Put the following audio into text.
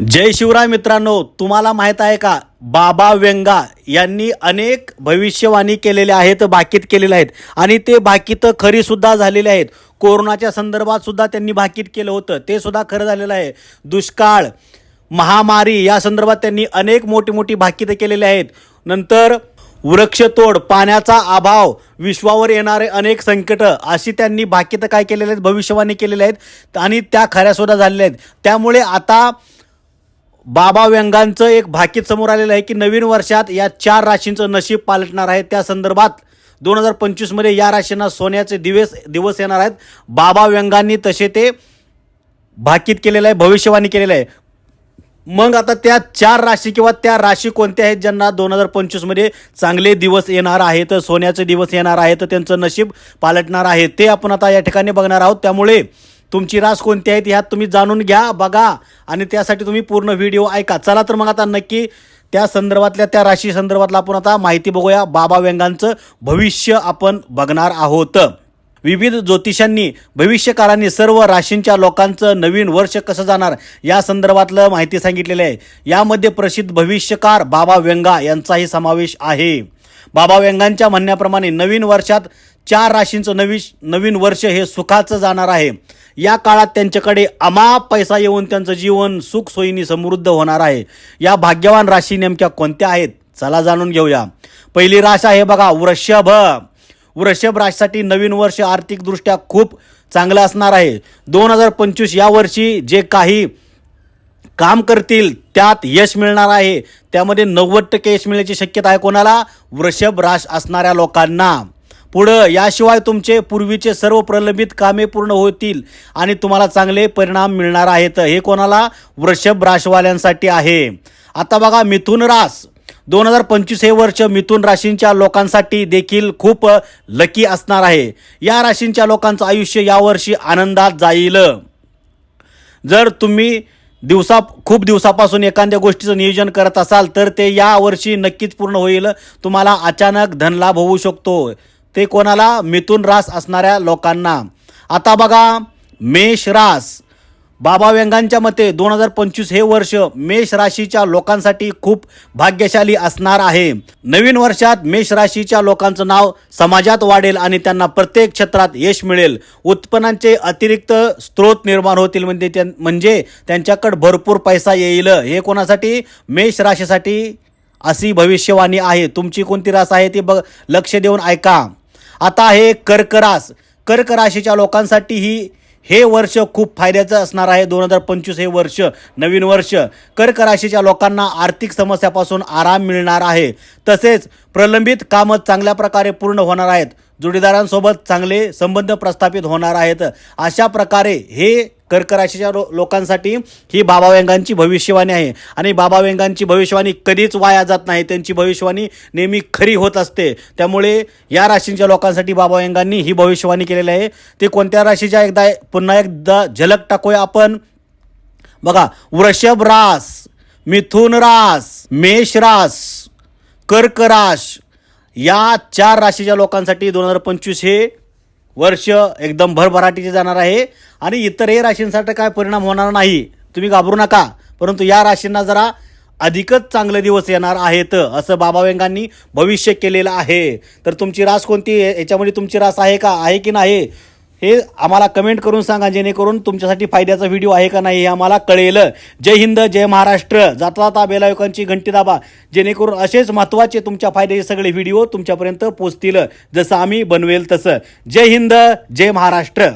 जय शिवराय मित्रांनो तुम्हाला माहीत आहे का? बाबा व्यंगा यांनी अनेक भविष्यवाणी केलेल्या आहेत बाकीत केलेल्या आहेत. आणि ते बाकीत खरीसुद्धा झालेले आहेत. कोरोनाच्या संदर्भात सुद्धा त्यांनी बाकीत केलं होतं. ते सुद्धा खरं झालेलं आहे. दुष्काळ महामारी या संदर्भात त्यांनी अनेक मोठी मोठी भाकीतं केलेली आहेत. नंतर वृक्षतोड पाण्याचा अभाव विश्वावर येणारे अनेक संकट अशी त्यांनी भाकीतं काय केलेले आहेत? भविष्यवाणी केलेल्या आहेत. आणि त्या खऱ्यासुद्धा झालेल्या आहेत. त्यामुळे आता बाबा व्यंगांचं एक भाकीत समोर आलेलं आहे की नवीन वर्षात या चार राशींचं नशीब पालटणार आहे. त्या संदर्भात दोन हजार पंचवीसमध्ये या राशींना सोन्याचे दिवस दिवस येणार आहेत. बाबा व्यंगांनी तसे ते भाकीत केलेलं आहे भविष्यवाणी केलेलं आहे. मग आता त्या चार राशी किंवा त्या राशी कोणत्या आहेत ज्यांना दोन हजार पंचवीसमध्ये चांगले दिवस येणार आहेत सोन्याचे दिवस येणार आहेत त्यांचं नशीब पालटणार आहे ते आपण आता या ठिकाणी बघणार आहोत. त्यामुळे तुमची रास कोणती आहे ह्यात तुम्ही जाणून घ्या बघा. आणि त्यासाठी तुम्ही पूर्ण व्हिडिओ ऐका. चला तर मग आता नक्की त्या संदर्भातल्या त्या राशी संदर्भातला आपण आता माहिती बघूया. बाबा व्यंगांचं भविष्य आपण बघणार आहोत. विविध ज्योतिषांनी भविष्यकारांनी सर्व राशींच्या लोकांचं नवीन वर्ष कसं जाणार या संदर्भातलं माहिती सांगितलेली आहे. यामध्ये प्रसिद्ध भविष्यकार बाबा व्यंगा यांचाही समावेश आहे. बाबा व्यंगांच्या म्हणण्याप्रमाणे नवीन वर्षात चार राशींचं नवी नवीन वर्ष हे सुखाचं जाणार आहे. या काळात त्यांच्याकडे अमाप पैसा येऊन त्यांचं जीवन सुख सोयीनी समृद्ध होणार आहे. या भाग्यवान राशी नेमक्या कोणत्या आहेत? चला जाणून घेऊया. पहिली राश आहे बघा वृषभ. वृषभ राशीसाठी नवीन वर्ष आर्थिकदृष्ट्या खूप चांगलं असणार आहे. दोन हजार पंचवीस या वर्षी जे काही काम करतील त्यात यश मिळणार आहे. त्यामध्ये नव्वद टक्के यश मिळण्याची शक्यता आहे कोणाला? वृषभ राश असणाऱ्या लोकांना. पुढं याशिवाय तुमचे पूर्वीचे सर्व प्रलंबित कामे पूर्ण होतील आणि तुम्हाला चांगले परिणाम मिळणार आहेत. हे कोणाला? वृषभ राशवाल्यांसाठी आहे. आता बघा मिथुन रास. दोन हजार पंचवीस हे वर्ष मिथुन राशींच्या लोकांसाठी देखील खूप लकी असणार आहे. या राशींच्या लोकांचं आयुष्य यावर्षी आनंदात जाईल. जर तुम्ही दिवसा खूप दिवसापासून एखाद्या गोष्टीचं नियोजन करत असाल तर ते यावर्षी नक्कीच पूर्ण होईल. तुम्हाला अचानक धनलाभ होऊ शकतो. ते कोणाला? मिथुन रास असणाऱ्या लोकांना. आता बघा मेष रास. बाबा व्यंगांच्या मते दोन हजार पंचवीस हे वर्ष मेष राशीच्या लोकांसाठी खूप भाग्यशाली असणार आहे. नवीन वर्षात मेष राशीच्या लोकांचं नाव समाजात वाढेल आणि त्यांना प्रत्येक क्षेत्रात यश मिळेल. उत्पन्नाचे अतिरिक्त स्रोत निर्माण होतील म्हणजे त्यां- म्हणजे त्यांच्याकडे भरपूर पैसा येईल. हे कोणासाठी? मेष राशीसाठी अशी भविष्यवाणी आहे. तुमची कोणती रास आहे ती बघ लक्ष देऊन ऐका. आता हे कर्करास. कर्क राशीच्या लोकांसाठीही हे वर्ष खूप फायद्याचं असणार आहे. दोन हजार पंचवीस हे वर्ष नवीन वर्ष. कर्क राशीच्या लोकांना आर्थिक समस्यापासून आराम मिळणार आहे. तसेच प्रलंबित कामं चांगल्या प्रकारे पूर्ण होणार आहेत. जोडीदारांसोबत चांगले संबंध प्रस्थापित होणार आहेत. अशा प्रकारे हे कर्क राशीच्या लो लोकांसाठी ही बाबा भविष्यवाणी आहे. आणि बाबा भविष्यवाणी कधीच वाया जात नाही. त्यांची भविष्यवाणी नेहमी खरी होत असते. त्यामुळे या राशींच्या लोकांसाठी बाबा ही भविष्यवाणी केलेली आहे. ते कोणत्या राशीच्या? एकदा पुन्हा एकदा झलक टाकूया आपण. बघा वृषभ रास मिथुन रास मेष रास कर्क रास या चार राशीच्या लोकांसाठी दोन हजार पंचवीस हे वर्ष एकदम भरभराटीचे जाणार आहे. आणि इतरही राशींसाठी काय परिणाम होणार नाही तुम्ही घाबरू नका. परंतु या राशींना जरा अधिकच चांगले दिवस येणार आहेत असं बाबावेंगांनी भविष्य केलेलं आहे. तर तुमची रास कोणती आहे? याच्यामध्ये तुमची रास आहे का? आहे की नाही? हे आम्हाला कमेंट करून सांगा जेणेकरून तुमच्यासाठी फायद्याचा व्हिडिओ आहे का नाही हे आम्हाला कळेल. जय हिंद जय महाराष्ट्र. जाता जाता बेलायकांची घंटी दाबा. जेणेकरून असेच महत्त्वाचे तुमच्या फायद्याचे सगळे व्हिडिओ तुमच्यापर्यंत पोचतील जसं आम्ही बनवेल तसं. जय हिंद जय महाराष्ट्र.